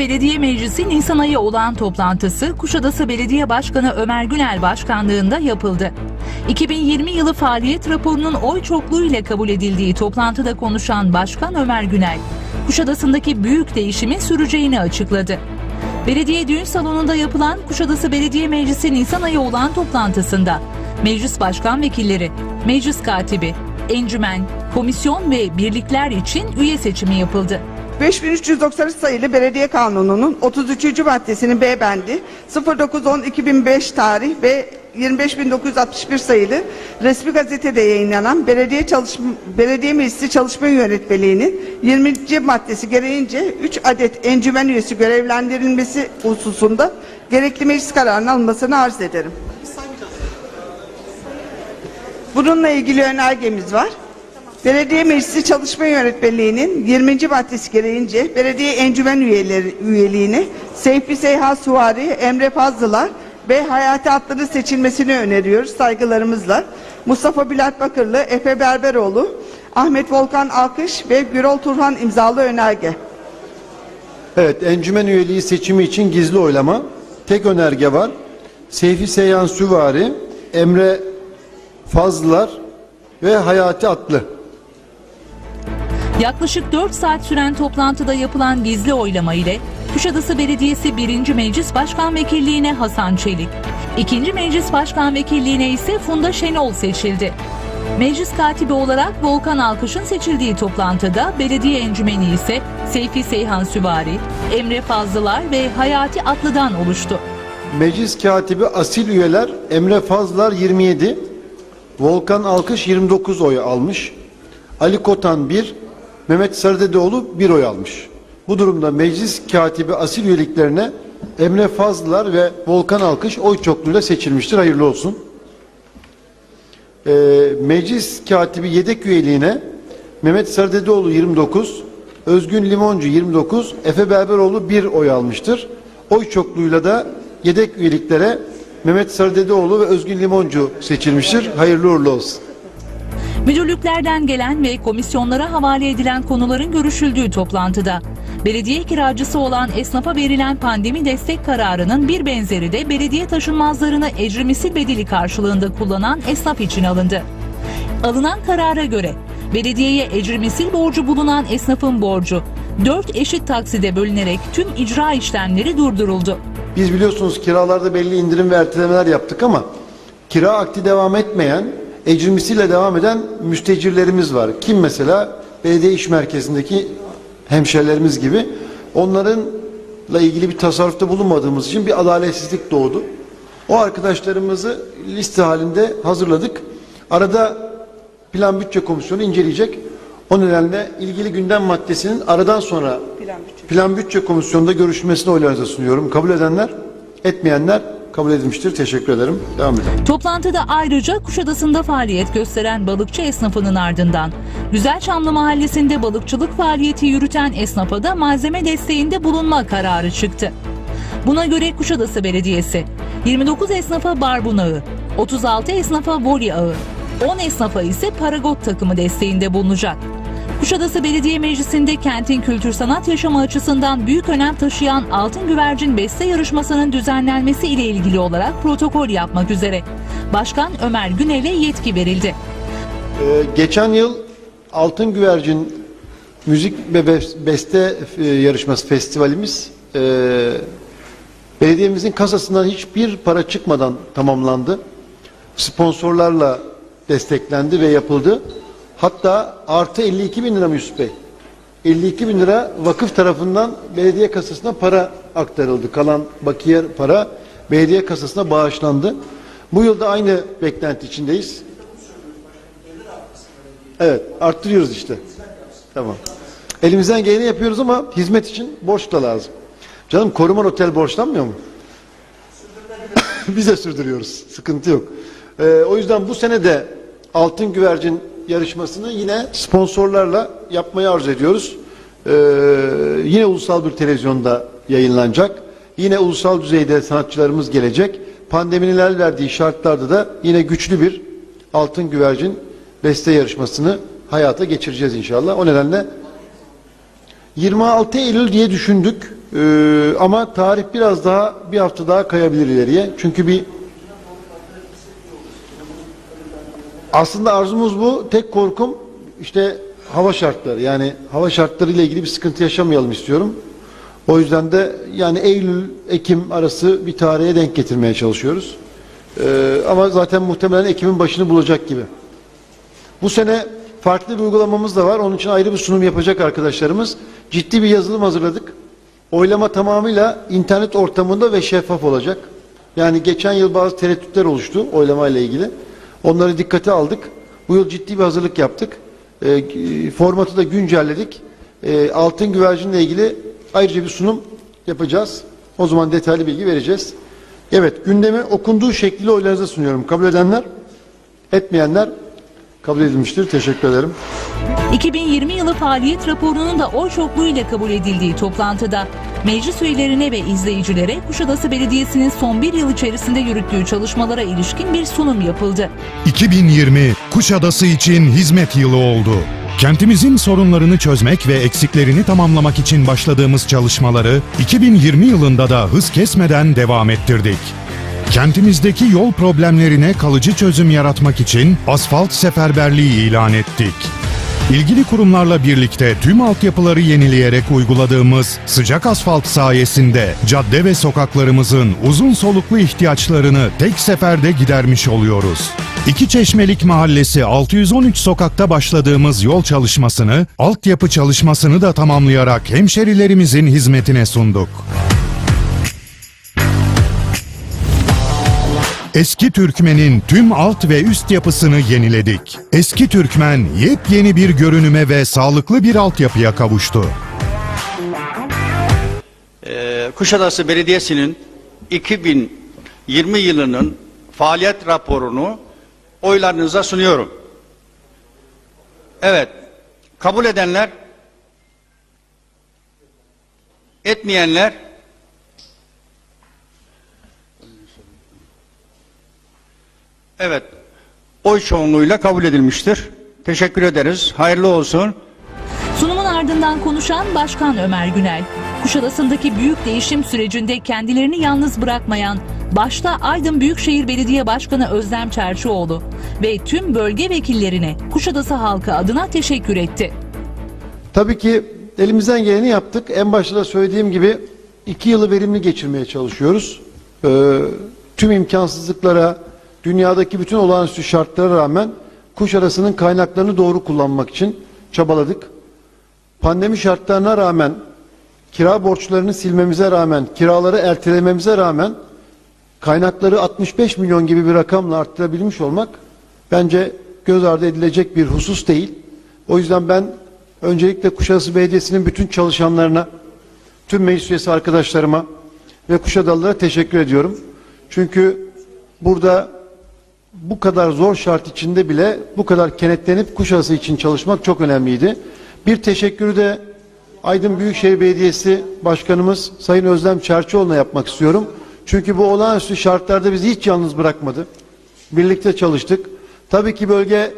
Belediye Meclisi Nisan ayı olağan toplantısı Kuşadası Belediye Başkanı Ömer Günel başkanlığında yapıldı. 2020 yılı faaliyet raporunun oy çokluğu ile kabul edildiği toplantıda konuşan Başkan Ömer Günel, Kuşadası'ndaki büyük değişimin süreceğini açıkladı. Belediye düğün salonunda yapılan Kuşadası Belediye Meclisi Nisan ayı olağan toplantısında meclis başkan vekilleri, meclis katibi, encümen, komisyon ve birlikler için üye seçimi yapıldı. 5393 sayılı Belediye Kanunu'nun 33. maddesinin B bendi 0910-2005 tarih ve 25961 sayılı resmi gazetede yayınlanan Belediye Çalışma Belediye Meclisi Çalışma Yönetmeliğinin 20. maddesi gereğince 3 adet encümen üyesi görevlendirilmesi hususunda gerekli meclis kararının alınmasını arz ederim. Bununla ilgili önergemiz var. Belediye Meclisi Çalışma Yönetmeliği'nin 20. maddesi gereğince belediye encümen üyeleri üyeliğini Seyfi Seyha Suvari, Emre Fazlılar ve Hayati Atlı'nın seçilmesini öneriyoruz saygılarımızla. Mustafa Bülent Bakırlı, Efe Berberoğlu, Ahmet Volkan Alkış ve Gürol Turhan imzalı önerge. Evet, encümen üyeliği seçimi için gizli oylama. Tek önerge var. Seyfi Seyhan Süvari, Emre Fazlılar ve Hayati Atlı. Yaklaşık 4 saat süren toplantıda yapılan gizli oylama ile Kuşadası Belediyesi 1. Meclis Başkan Vekilliğine Hasan Çelik, 2. Meclis Başkan Vekilliğine ise Funda Şenol seçildi. Meclis katibi olarak Volkan Alkış'ın seçildiği toplantıda belediye encümeni ise Seyfi Seyhan Süvari, Emre Fazlılar ve Hayati Atlı'dan oluştu. Meclis katibi asil üyeler Emre Fazlar 27, Volkan Alkış 29 oy almış. Ali Kotan 1, Mehmet Sarıdedeoğlu 1 oy almış. Bu durumda meclis katibi asil üyeliklerine Emre Fazlılar ve Volkan Alkış oy çokluğuyla seçilmiştir. Hayırlı olsun. Ee, meclis katibi yedek üyeliğine Mehmet Sarıdedeoğlu 29, Özgün Limoncu 29, Efe Berberoğlu 1 oy almıştır. Oy çokluğuyla da yedek üyeliklere Mehmet Sarıdedeoğlu ve Özgün Limoncu seçilmiştir. Hayırlı uğurlu olsun. Müdürlüklerden gelen ve komisyonlara havale edilen konuların görüşüldüğü toplantıda belediye kiracısı olan esnafa verilen pandemi destek kararının bir benzeri de belediye taşınmazlarını ecrimisil bedeli karşılığında kullanan esnaf için alındı. Alınan karara göre belediyeye ecrimisil borcu bulunan esnafın borcu 4 eşit takside bölünerek tüm icra işlemleri durduruldu. Biz biliyorsunuz kiralarda belli indirim ve ertelemeler yaptık ama kira akti devam etmeyen, ecrimisiyle devam eden müstecirlerimiz var. Kim mesela? Belediye iş merkezindeki hemşerilerimiz gibi. Onlarınla ilgili bir tasarrufta bulunmadığımız için bir adaletsizlik doğdu. O arkadaşlarımızı liste halinde hazırladık. Arada Plan Bütçe Komisyonu inceleyecek. O nedenle ilgili gündem maddesinin aradan sonra Plan Bütçe. Plan Bütçe Komisyonu'nda görüşmesini oylarınıza sunuyorum. Kabul edenler, etmeyenler kabul edilmiştir. Teşekkür ederim. Devam edelim. Toplantıda ayrıca Kuşadası'nda faaliyet gösteren balıkçı esnafının ardından Güzelçamlı Mahallesi'nde balıkçılık faaliyeti yürüten esnafa da malzeme desteğinde bulunma kararı çıktı. Buna göre Kuşadası Belediyesi 29 esnafa barbun ağı, 36 esnafa voli ağı, 10 esnafa ise paragot takımı desteğinde bulunacak. Kuşadası Belediye Meclisi'nde kentin kültür sanat yaşamı açısından büyük önem taşıyan Altın Güvercin Beste yarışmasının düzenlenmesi ile ilgili olarak protokol yapmak üzere Başkan Ömer Günel'e yetki verildi. Ee, geçen yıl Altın Güvercin Müzik ve Bes- Beste e, Yarışması Festivalimiz e, belediyemizin kasasından hiçbir para çıkmadan tamamlandı. Sponsorlarla desteklendi ve yapıldı. Hatta artı 52 bin lira mı Yusuf Bey? 52 bin lira vakıf tarafından belediye kasasına para aktarıldı. Kalan bakiye para belediye kasasına bağışlandı. Bu yılda aynı beklenti içindeyiz. Evet, arttırıyoruz işte. Tamam. Elimizden geleni yapıyoruz ama hizmet için borç da lazım. Canım koruman otel borçlanmıyor mu? Biz de sürdürüyoruz. Sıkıntı yok. Ee, o yüzden bu sene de Altın Güvercin yarışmasını yine sponsorlarla yapmayı arzu ediyoruz. Ee, yine ulusal bir televizyonda yayınlanacak. Yine ulusal düzeyde sanatçılarımız gelecek. Pandeminin el verdiği şartlarda da yine güçlü bir Altın Güvercin beste yarışmasını hayata geçireceğiz inşallah. O nedenle 26 Eylül diye düşündük. Ee, ama tarih biraz daha bir hafta daha kayabilir ileriye. Çünkü bir aslında arzumuz bu. Tek korkum işte hava şartları. Yani hava şartları ile ilgili bir sıkıntı yaşamayalım istiyorum. O yüzden de yani Eylül Ekim arası bir tarihe denk getirmeye çalışıyoruz. Ee, ama zaten muhtemelen Ekim'in başını bulacak gibi. Bu sene farklı bir uygulamamız da var. Onun için ayrı bir sunum yapacak arkadaşlarımız. Ciddi bir yazılım hazırladık. Oylama tamamıyla internet ortamında ve şeffaf olacak. Yani geçen yıl bazı tereddütler oluştu oylama ile ilgili. Onları dikkate aldık. Bu yıl ciddi bir hazırlık yaptık. E, formatı da güncelledik. E, altın güvercinle ilgili ayrıca bir sunum yapacağız. O zaman detaylı bilgi vereceğiz. Evet gündemi okunduğu şekliyle oylarınıza sunuyorum. Kabul edenler, etmeyenler kabul edilmiştir. Teşekkür ederim. 2020 yılı faaliyet raporunun da oy çokluğuyla kabul edildiği toplantıda meclis üyelerine ve izleyicilere Kuşadası Belediyesi'nin son bir yıl içerisinde yürüttüğü çalışmalara ilişkin bir sunum yapıldı. 2020 Kuşadası için hizmet yılı oldu. Kentimizin sorunlarını çözmek ve eksiklerini tamamlamak için başladığımız çalışmaları 2020 yılında da hız kesmeden devam ettirdik. Kentimizdeki yol problemlerine kalıcı çözüm yaratmak için asfalt seferberliği ilan ettik. İlgili kurumlarla birlikte tüm altyapıları yenileyerek uyguladığımız sıcak asfalt sayesinde cadde ve sokaklarımızın uzun soluklu ihtiyaçlarını tek seferde gidermiş oluyoruz. İki Çeşmelik Mahallesi 613 sokakta başladığımız yol çalışmasını, altyapı çalışmasını da tamamlayarak hemşerilerimizin hizmetine sunduk. Eski Türkmen'in tüm alt ve üst yapısını yeniledik. Eski Türkmen yepyeni bir görünüme ve sağlıklı bir altyapıya kavuştu. Ee, Kuşadası Belediyesi'nin 2020 yılının faaliyet raporunu oylarınıza sunuyorum. Evet, kabul edenler, etmeyenler, evet, oy çoğunluğuyla kabul edilmiştir. Teşekkür ederiz. Hayırlı olsun. Sunumun ardından konuşan Başkan Ömer Günel, Kuşadası'ndaki büyük değişim sürecinde kendilerini yalnız bırakmayan, başta Aydın Büyükşehir Belediye Başkanı Özlem Çerçioğlu ve tüm bölge vekillerine Kuşadası halkı adına teşekkür etti. Tabii ki elimizden geleni yaptık. En başta da söylediğim gibi iki yılı verimli geçirmeye çalışıyoruz. Ee, tüm imkansızlıklara, dünyadaki bütün olağanüstü şartlara rağmen Kuşadası'nın kaynaklarını doğru kullanmak için çabaladık. Pandemi şartlarına rağmen, kira borçlarını silmemize rağmen, kiraları ertelememize rağmen kaynakları 65 milyon gibi bir rakamla arttırabilmiş olmak bence göz ardı edilecek bir husus değil. O yüzden ben öncelikle Kuşadası Belediyesi'nin bütün çalışanlarına, tüm meclis üyesi arkadaşlarıma ve Kuşadalılara teşekkür ediyorum. Çünkü burada bu kadar zor şart içinde bile bu kadar kenetlenip Kuşadası için çalışmak çok önemliydi. Bir teşekkürü de Aydın Büyükşehir Belediyesi Başkanımız Sayın Özlem Çerçioğlu'na yapmak istiyorum. Çünkü bu olağanüstü şartlarda bizi hiç yalnız bırakmadı. Birlikte çalıştık. Tabii ki bölge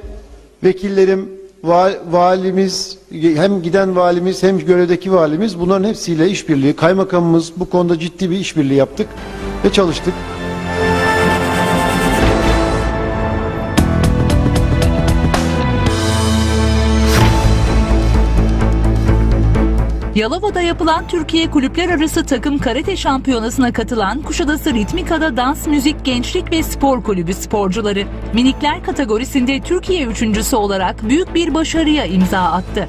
vekillerim, va- valimiz, hem giden valimiz hem görevdeki valimiz bunların hepsiyle işbirliği, kaymakamımız bu konuda ciddi bir işbirliği yaptık ve çalıştık. Yalova'da yapılan Türkiye Kulüpler Arası Takım Karate Şampiyonası'na katılan Kuşadası Ritmika'da Dans Müzik Gençlik ve Spor Kulübü sporcuları minikler kategorisinde Türkiye üçüncüsü olarak büyük bir başarıya imza attı.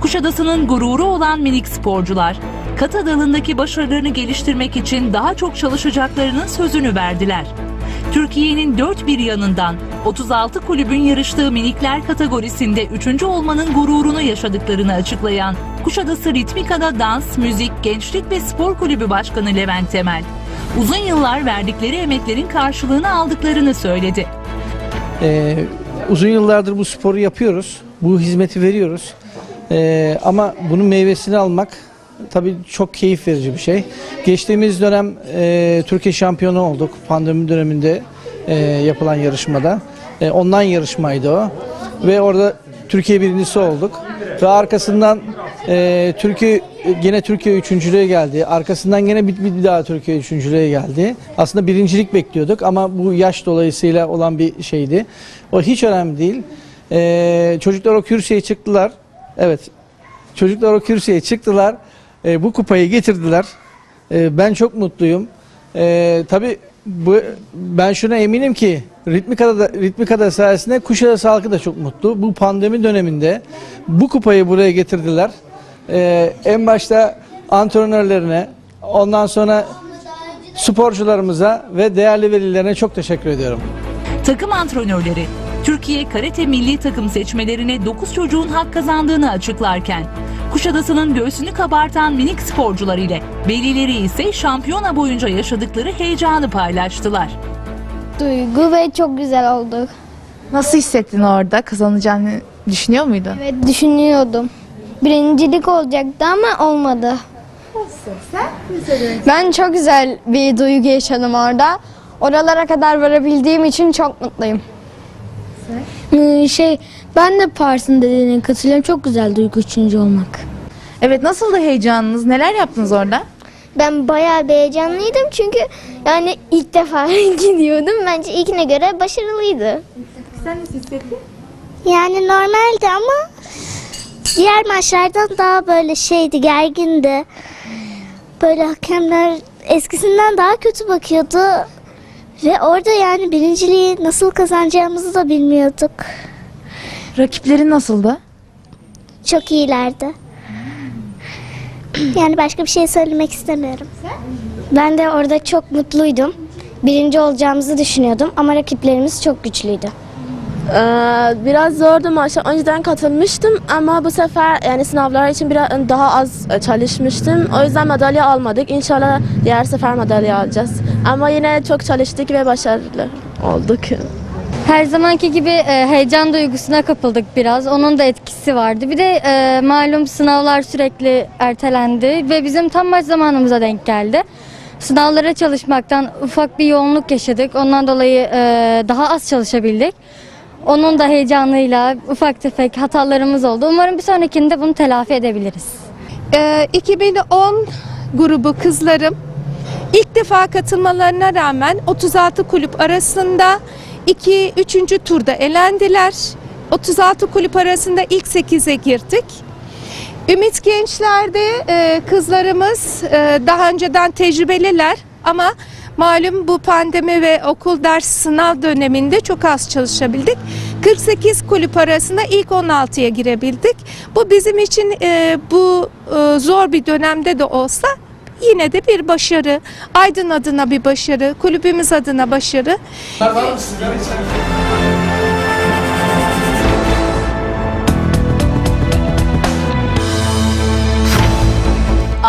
Kuşadası'nın gururu olan minik sporcular, kata dalındaki başarılarını geliştirmek için daha çok çalışacaklarının sözünü verdiler. Türkiye'nin dört bir yanından 36 kulübün yarıştığı minikler kategorisinde üçüncü olmanın gururunu yaşadıklarını açıklayan Kuşadası Ritmika'da Dans, Müzik, Gençlik ve Spor Kulübü Başkanı Levent Temel, uzun yıllar verdikleri emeklerin karşılığını aldıklarını söyledi. Ee, uzun yıllardır bu sporu yapıyoruz. Bu hizmeti veriyoruz. Ee, ama bunun meyvesini almak tabii çok keyif verici bir şey. Geçtiğimiz dönem e, Türkiye şampiyonu olduk. Pandemi döneminde e, yapılan yarışmada. E, online yarışmaydı o. Ve orada Türkiye birincisi olduk. Ve arkasından Ee, Türkiye gene Türkiye üçüncülüğe geldi. Arkasından gene bir, bir daha Türkiye üçüncülüğe geldi. Aslında birincilik bekliyorduk ama bu yaş dolayısıyla olan bir şeydi. O hiç önemli değil. Ee, çocuklar o kürsüye çıktılar. Evet. Çocuklar o kürsüye çıktılar. Ee, bu kupayı getirdiler. Ee, ben çok mutluyum. Ee, tabii bu, ben şuna eminim ki Ritmika'da da, Ritmika'da sayesinde Kuşadası halkı da çok mutlu. Bu pandemi döneminde bu kupayı buraya getirdiler. Ee, en başta antrenörlerine, ondan sonra sporcularımıza ve değerli velilerine çok teşekkür ediyorum. Takım antrenörleri Türkiye Karate Milli Takım seçmelerine 9 çocuğun hak kazandığını açıklarken Kuşadası'nın göğsünü kabartan minik sporcular ile velileri ise şampiyona boyunca yaşadıkları heyecanı paylaştılar. Duygu ve çok güzel oldu. Nasıl hissettin orada? Kazanacağını düşünüyor muydun? Evet düşünüyordum. Birincilik olacaktı ama olmadı. Ben çok güzel bir duygu yaşadım orada. Oralara kadar varabildiğim için çok mutluyum. Şey, ben de Pars'ın dediğine katılıyorum. Çok güzel duygu üçüncü olmak. Evet nasıl da heyecanınız? Neler yaptınız orada? Ben bayağı bir heyecanlıydım çünkü yani ilk defa gidiyordum. Bence ilkine göre başarılıydı. Sen nasıl hissettin? Yani normaldi ama diğer maçlardan daha böyle şeydi, gergindi. Böyle hakemler eskisinden daha kötü bakıyordu. Ve orada yani birinciliği nasıl kazanacağımızı da bilmiyorduk. Rakiplerin nasıldı? Çok iyilerdi. Yani başka bir şey söylemek istemiyorum. Ben de orada çok mutluydum. Birinci olacağımızı düşünüyordum ama rakiplerimiz çok güçlüydü. Ee, biraz zordu maça. Önceden katılmıştım ama bu sefer yani sınavlar için biraz daha az çalışmıştım. O yüzden madalya almadık. İnşallah diğer sefer madalya alacağız. Ama yine çok çalıştık ve başarılı olduk. Her zamanki gibi e, heyecan duygusuna kapıldık biraz. Onun da etkisi vardı. Bir de e, malum sınavlar sürekli ertelendi ve bizim tam maç zamanımıza denk geldi. Sınavlara çalışmaktan ufak bir yoğunluk yaşadık. Ondan dolayı e, daha az çalışabildik. Onun da heyecanıyla ufak tefek hatalarımız oldu. Umarım bir sonrakinde bunu telafi edebiliriz. Ee, 2010 grubu kızlarım ilk defa katılmalarına rağmen 36 kulüp arasında 2 3. turda elendiler. 36 kulüp arasında ilk 8'e girdik. Ümit Gençler'de e, kızlarımız e, daha önceden tecrübeliler ama malum bu pandemi ve okul ders sınav döneminde çok az çalışabildik. 48 kulüp arasında ilk 16'ya girebildik. Bu bizim için e, bu e, zor bir dönemde de olsa yine de bir başarı. Aydın adına bir başarı, kulübümüz adına başarı.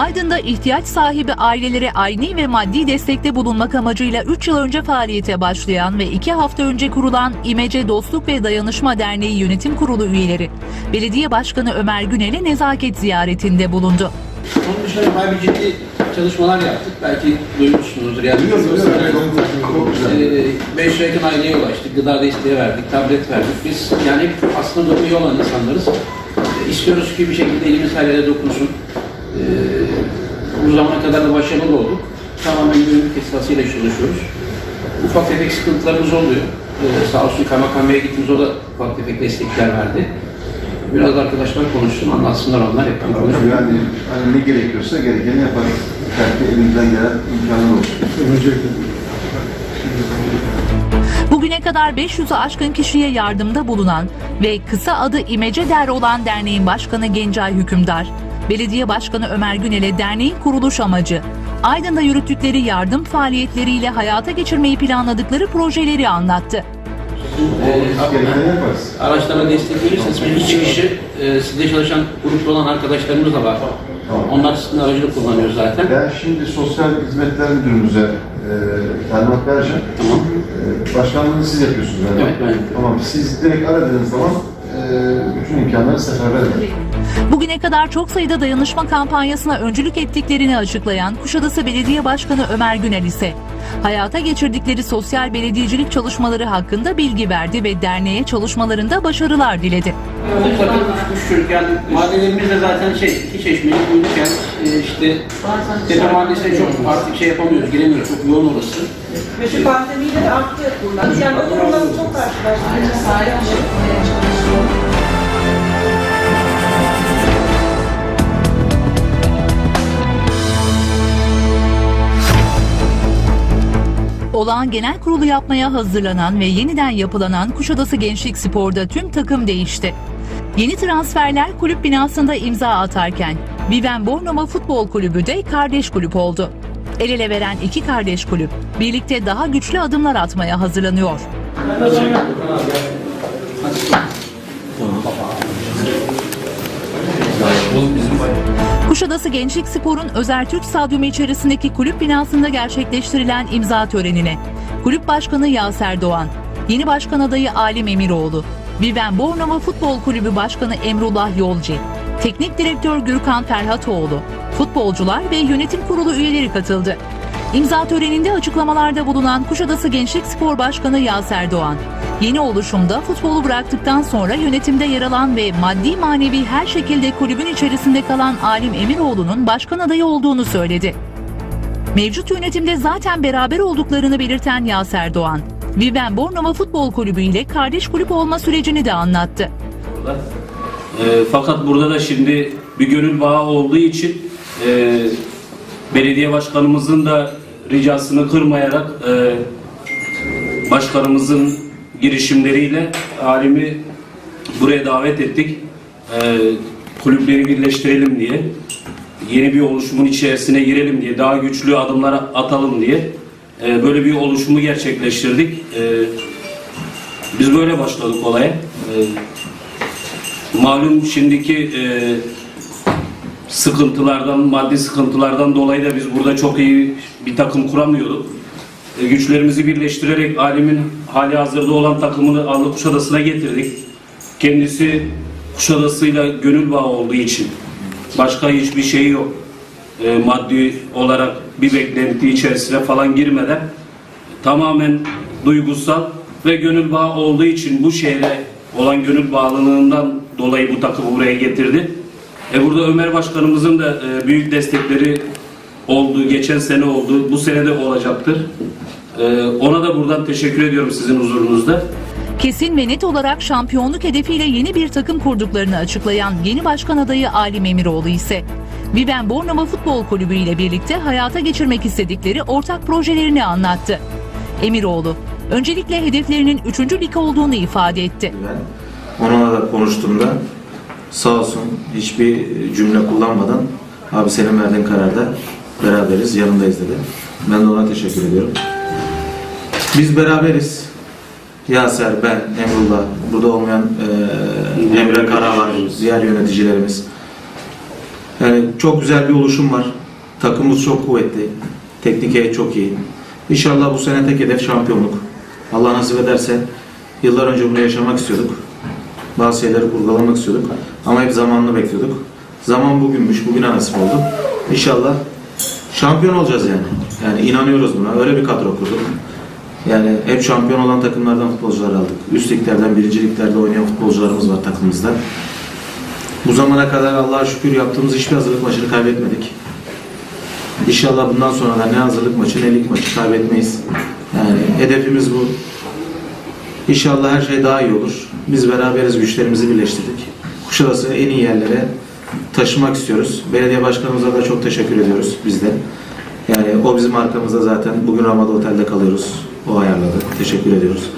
Aydın'da ihtiyaç sahibi ailelere aynı ve maddi destekte bulunmak amacıyla 3 yıl önce faaliyete başlayan ve 2 hafta önce kurulan İmece Dostluk ve Dayanışma Derneği Yönetim Kurulu üyeleri, Belediye Başkanı Ömer Günel'e nezaket ziyaretinde bulundu. Onun dışında bayağı bir ciddi çalışmalar yaptık. Belki duymuşsunuzdur. Yani Ee, beş yakın aileye ulaştık. Gıda desteği verdik, tablet verdik. Biz yani aslında durumu iyi olan insanlarız. Ee, istiyoruz ki bir şekilde elimiz her yere dokunsun. Ee, bu zamana kadar da başarılı olduk. Tamamen gönüllülük esasıyla çalışıyoruz. Ufak tefek sıkıntılarımız oluyor. Ee, sağ olsun kaymakam beye gittiğimiz o da ufak tefek destekler verdi. Biraz arkadaşlar konuştum, anlatsınlar onlar hep ben konuşuyorum. Yani hani ne gerekiyorsa gerekeni yaparız. Belki elimizden gelen imkanlar olsun. Bugüne kadar 500'ü aşkın kişiye yardımda bulunan ve kısa adı İmece Der olan derneğin başkanı Gencay Hükümdar, Belediye Başkanı Ömer Günel'e derneğin kuruluş amacı, Aydın'da yürüttükleri yardım faaliyetleriyle hayata geçirmeyi planladıkları projeleri anlattı. Araçlara destek verirseniz biz iki kişi e, sizde çalışan grupta olan arkadaşlarımız da var. Onlar sizin aracılık kullanıyor zaten. Ben şimdi sosyal hizmetler müdürümüze e, talimat vereceğim. Tamam. E, başkanlığını siz yapıyorsunuz. Evet, ben. Tamam, siz direkt aradığınız zaman e, bütün imkanları seferber eder. Bugüne kadar çok sayıda dayanışma kampanyasına öncülük ettiklerini açıklayan Kuşadası Belediye Başkanı Ömer Günel ise hayata geçirdikleri sosyal belediyecilik çalışmaları hakkında bilgi verdi ve derneğe çalışmalarında başarılar diledi. Üç çocuk yani mahallelerimiz de zaten şey, iki çeşmeli e, işte Tepe Mahallesi'ne çok artık şey yapamıyoruz, giremiyoruz, çok yoğun orası. Ve şu pandemiyle de arttı bunlar. Yani o durumdan çok karşılaştık. Olağan Genel Kurulu yapmaya hazırlanan ve yeniden yapılanan Kuşadası Gençlik Spor'da tüm takım değişti. Yeni transferler kulüp binasında imza atarken Viven Bornova Futbol Kulübü de kardeş kulüp oldu. El ele veren iki kardeş kulüp birlikte daha güçlü adımlar atmaya hazırlanıyor. Kuşadası Gençlik Spor'un Özertürk Stadyumu içerisindeki kulüp binasında gerçekleştirilen imza törenine Kulüp Başkanı Yaser Doğan, yeni başkan adayı Alim Emiroğlu, Viven Bornova Futbol Kulübü Başkanı Emrullah Yolcu, Teknik Direktör Gürkan Ferhatoğlu, futbolcular ve yönetim kurulu üyeleri katıldı. İmza töreninde açıklamalarda bulunan Kuşadası Gençlik Spor Başkanı Yaser Doğan, yeni oluşumda futbolu bıraktıktan sonra yönetimde yer alan ve maddi manevi her şekilde kulübün içerisinde kalan Alim Emiroğlu'nun başkan adayı olduğunu söyledi. Mevcut yönetimde zaten beraber olduklarını belirten Yaser Doğan, Viven Bornova Futbol Kulübü ile kardeş kulüp olma sürecini de anlattı. E, fakat burada da şimdi bir gönül bağı olduğu için e, belediye başkanımızın da ricasını kırmayarak e, başkanımızın girişimleriyle alimi buraya davet ettik. E, kulüpleri birleştirelim diye yeni bir oluşumun içerisine girelim diye daha güçlü adımlar atalım diye e, böyle bir oluşumu gerçekleştirdik. E, biz böyle başladık olaya. E, malum şimdiki e, sıkıntılardan, maddi sıkıntılardan dolayı da biz burada çok iyi bir takım kuramıyorduk. E, güçlerimizi birleştirerek Alim'in hali hazırda olan takımını alıp Kuşadası'na getirdik. Kendisi Kuşadası'yla gönül bağı olduğu için başka hiçbir şey yok. E, maddi olarak bir beklenti içerisine falan girmeden tamamen duygusal ve gönül bağı olduğu için bu şehre olan gönül bağlılığından dolayı bu takımı buraya getirdi. E burada Ömer Başkanımızın da e, büyük destekleri oldu. Geçen sene oldu. Bu sene de olacaktır. E, ona da buradan teşekkür ediyorum sizin huzurunuzda. Kesin ve net olarak şampiyonluk hedefiyle yeni bir takım kurduklarını açıklayan yeni başkan adayı Alim Emiroğlu ise Viven Bornova Futbol Kulübü ile birlikte hayata geçirmek istedikleri ortak projelerini anlattı. Emiroğlu, öncelikle hedeflerinin 3. lig olduğunu ifade etti. Ben onunla da konuştuğumda sağ olsun hiçbir cümle kullanmadan abi senin verdiğin kararda beraberiz, yanındayız dedi. Ben de ona teşekkür ediyorum. Biz beraberiz. Yaser, ben, Emrullah, burada olmayan eee Emre Kara var, diğer yöneticilerimiz. Yani çok güzel bir oluşum var. Takımımız çok kuvvetli. Teknik heyet çok iyi. İnşallah bu sene tek hedef şampiyonluk. Allah nasip ederse yıllar önce bunu yaşamak istiyorduk. Bazı şeyleri kurgulamak istiyorduk. Ama hep zamanını bekliyorduk. Zaman bugünmüş, bugüne nasip oldu. İnşallah şampiyon olacağız yani. Yani inanıyoruz buna. Öyle bir kadro kurduk. Yani hep şampiyon olan takımlardan futbolcular aldık. Üst liglerden, birinci liglerde oynayan futbolcularımız var takımımızda. Bu zamana kadar Allah'a şükür yaptığımız hiçbir hazırlık maçını kaybetmedik. İnşallah bundan sonra da ne hazırlık maçı ne lig maçı kaybetmeyiz. Yani hedefimiz bu. İnşallah her şey daha iyi olur. Biz beraberiz güçlerimizi birleştirdik. Kuşadası en iyi yerlere taşımak istiyoruz. Belediye başkanımıza da çok teşekkür ediyoruz biz de. Yani o bizim arkamızda zaten. Bugün Ramada Otel'de kalıyoruz. O ayarladı. Teşekkür ediyoruz.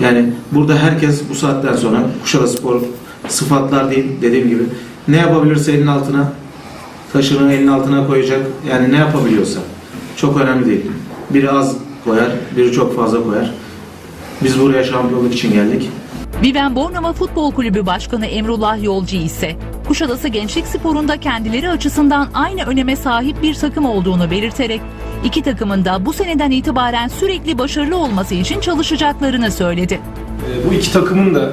Yani burada herkes bu saatten sonra Kuşadası Spor sıfatlar değil dediğim gibi ne yapabilirse elin altına taşını elin altına koyacak. Yani ne yapabiliyorsa. Çok önemli değil. Biri az koyar, biri çok fazla koyar. Biz buraya şampiyonluk için geldik. Viven Bornova Futbol Kulübü Başkanı Emrullah Yolcu ise Kuşadası Gençlik Sporu'nda kendileri açısından aynı öneme sahip bir takım olduğunu belirterek iki takımın da bu seneden itibaren sürekli başarılı olması için çalışacaklarını söyledi. E, bu iki takımın da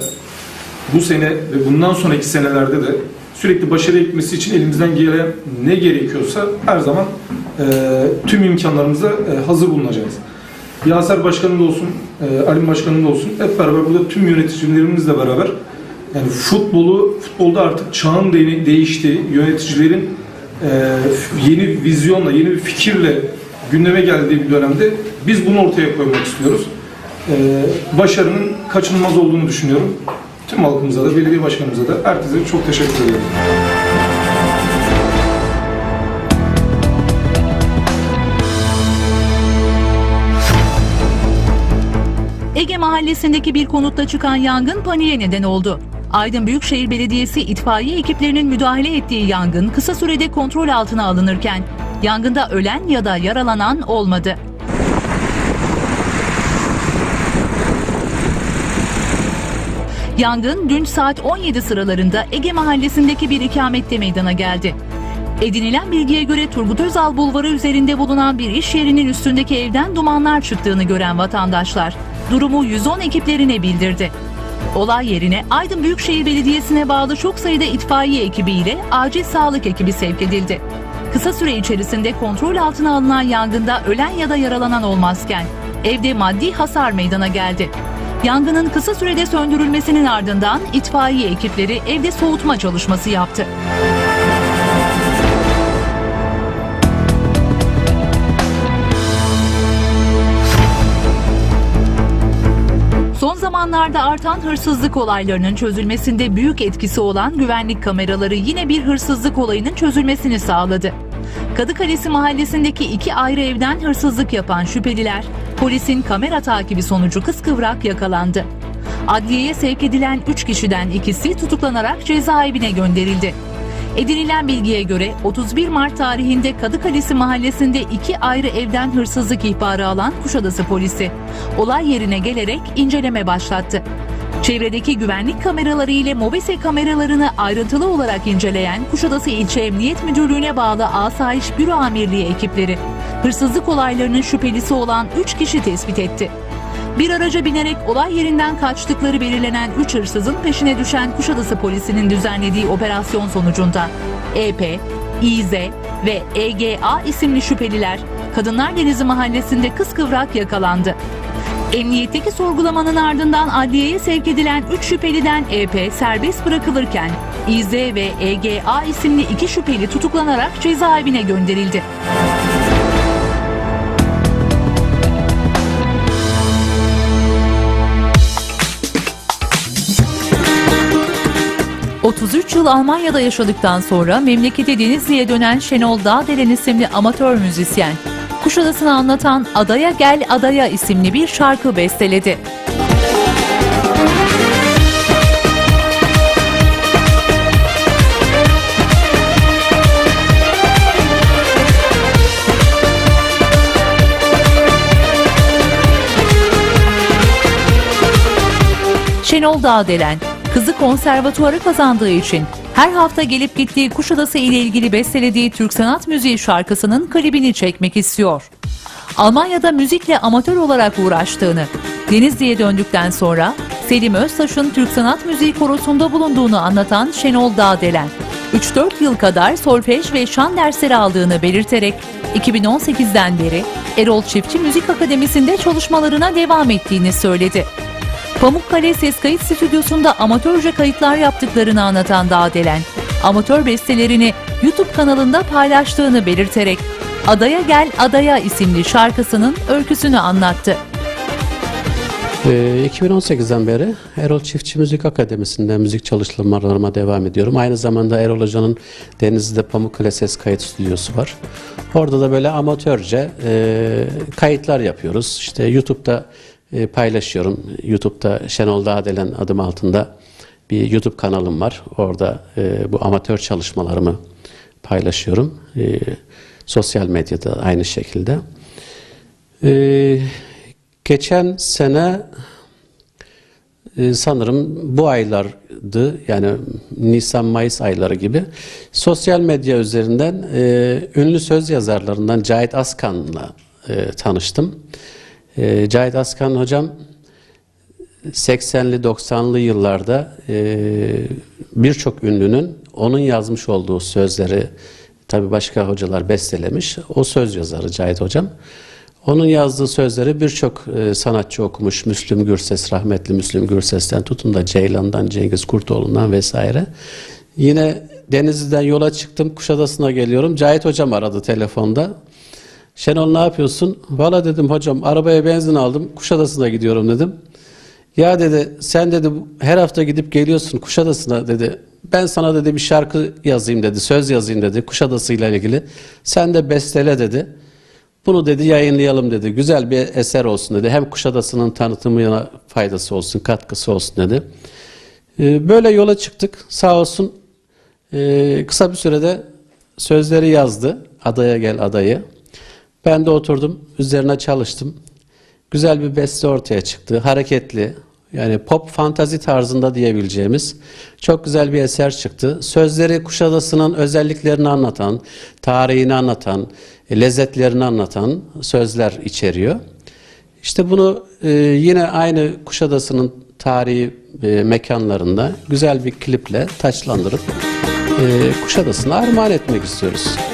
bu sene ve bundan sonraki senelerde de sürekli başarıya gitmesi için elimizden gelen ne gerekiyorsa her zaman e, tüm imkanlarımıza e, hazır bulunacağız. Yaser Başkanım da olsun, e, Alim Başkanım da olsun hep beraber burada tüm yöneticilerimizle beraber yani futbolu, futbolda artık çağın de- değişti. Yöneticilerin e, yeni vizyonla, yeni bir fikirle gündeme geldiği bir dönemde biz bunu ortaya koymak istiyoruz. E, başarının kaçınılmaz olduğunu düşünüyorum. Tüm halkımıza da, belediye başkanımıza da herkese çok teşekkür ediyorum. Ege mahallesindeki bir konutta çıkan yangın paniğe neden oldu. Aydın Büyükşehir Belediyesi itfaiye ekiplerinin müdahale ettiği yangın kısa sürede kontrol altına alınırken yangında ölen ya da yaralanan olmadı. Yangın dün saat 17 sıralarında Ege mahallesindeki bir ikamette meydana geldi. Edinilen bilgiye göre Turgut Özal Bulvarı üzerinde bulunan bir iş yerinin üstündeki evden dumanlar çıktığını gören vatandaşlar durumu 110 ekiplerine bildirdi. Olay yerine Aydın Büyükşehir Belediyesi'ne bağlı çok sayıda itfaiye ekibiyle acil sağlık ekibi sevk edildi. Kısa süre içerisinde kontrol altına alınan yangında ölen ya da yaralanan olmazken evde maddi hasar meydana geldi. Yangının kısa sürede söndürülmesinin ardından itfaiye ekipleri evde soğutma çalışması yaptı. Zamanlarda artan hırsızlık olaylarının çözülmesinde büyük etkisi olan güvenlik kameraları yine bir hırsızlık olayının çözülmesini sağladı. Kadıkalesi mahallesindeki iki ayrı evden hırsızlık yapan şüpheliler polisin kamera takibi sonucu kıskıvrak yakalandı. Adliyeye sevk edilen 3 kişiden ikisi tutuklanarak cezaevine gönderildi. Edinilen bilgiye göre 31 Mart tarihinde Kadıkalesi mahallesinde iki ayrı evden hırsızlık ihbarı alan Kuşadası polisi olay yerine gelerek inceleme başlattı. Çevredeki güvenlik kameraları ile mobese kameralarını ayrıntılı olarak inceleyen Kuşadası İlçe Emniyet Müdürlüğü'ne bağlı Asayiş Büro Amirliği ekipleri hırsızlık olaylarının şüphelisi olan 3 kişi tespit etti. Bir araca binerek olay yerinden kaçtıkları belirlenen 3 hırsızın peşine düşen Kuşadası polisinin düzenlediği operasyon sonucunda EP, İZ ve EGA isimli şüpheliler Kadınlar Denizi mahallesinde kıskıvrak yakalandı. Emniyetteki sorgulamanın ardından adliyeye sevk edilen 3 şüpheliden EP serbest bırakılırken İZ ve EGA isimli iki şüpheli tutuklanarak cezaevine gönderildi. ...33 yıl Almanya'da yaşadıktan sonra memleketi Denizli'ye dönen Şenol Dağdelen isimli amatör müzisyen... ...Kuşadası'nı anlatan Adaya Gel Adaya isimli bir şarkı besteledi. Şenol Dağdelen, kızı konservatuarı kazandığı için her hafta gelip gittiği Kuşadası ile ilgili bestelediği Türk sanat müziği şarkısının klibini çekmek istiyor. Almanya'da müzikle amatör olarak uğraştığını, Denizli'ye döndükten sonra Selim Öztaş'ın Türk Sanat Müziği korosunda bulunduğunu anlatan Şenol Dağdelen, 3-4 yıl kadar solfej ve şan dersleri aldığını belirterek 2018'den beri Erol Çiftçi Müzik Akademisi'nde çalışmalarına devam ettiğini söyledi. Pamukkale Ses Kayıt Stüdyosu'nda amatörce kayıtlar yaptıklarını anlatan Dağdelen, amatör bestelerini YouTube kanalında paylaştığını belirterek Adaya Gel Adaya isimli şarkısının öyküsünü anlattı. Ee, 2018'den beri Erol Çiftçi Müzik Akademisi'nde müzik çalışmalarıma devam ediyorum. Aynı zamanda Erol Hoca'nın Denizli'de Pamukkale Ses Kayıt Stüdyosu var. Orada da böyle amatörce e, kayıtlar yapıyoruz. İşte YouTube'da e, paylaşıyorum. YouTube'da Şenol Dağdelen adım altında bir YouTube kanalım var. Orada e, bu amatör çalışmalarımı paylaşıyorum. E, sosyal medyada aynı şekilde. E, geçen sene e, sanırım bu aylardı yani Nisan-Mayıs ayları gibi sosyal medya üzerinden e, ünlü söz yazarlarından Cahit Askan'la e, tanıştım. E, Cahit Askan hocam 80'li 90'lı yıllarda e, birçok ünlünün onun yazmış olduğu sözleri tabi başka hocalar bestelemiş. O söz yazarı Cahit Hocam. Onun yazdığı sözleri birçok e, sanatçı okumuş. Müslüm Gürses, rahmetli Müslüm Gürses'ten tutun da Ceylan'dan, Cengiz Kurtoğlu'ndan vesaire. Yine Denizli'den yola çıktım. Kuşadası'na geliyorum. Cahit Hocam aradı telefonda. Şenol ne yapıyorsun? Valla dedim hocam arabaya benzin aldım. Kuşadası'na gidiyorum dedim. Ya dedi sen dedi her hafta gidip geliyorsun Kuşadası'na dedi. Ben sana dedi bir şarkı yazayım dedi. Söz yazayım dedi Kuşadası ile ilgili. Sen de bestele dedi. Bunu dedi yayınlayalım dedi. Güzel bir eser olsun dedi. Hem Kuşadası'nın tanıtımına faydası olsun, katkısı olsun dedi. Ee, Böyle yola çıktık. Sağ olsun ee, kısa bir sürede sözleri yazdı. Adaya gel adayı. Ben de oturdum, üzerine çalıştım. Güzel bir beste ortaya çıktı. Hareketli, yani pop fantazi tarzında diyebileceğimiz çok güzel bir eser çıktı. Sözleri Kuşadası'nın özelliklerini anlatan, tarihini anlatan, e, lezzetlerini anlatan sözler içeriyor. İşte bunu e, yine aynı Kuşadası'nın tarihi e, mekanlarında güzel bir kliple taçlandırıp Kuşadası'na armağan etmek istiyoruz.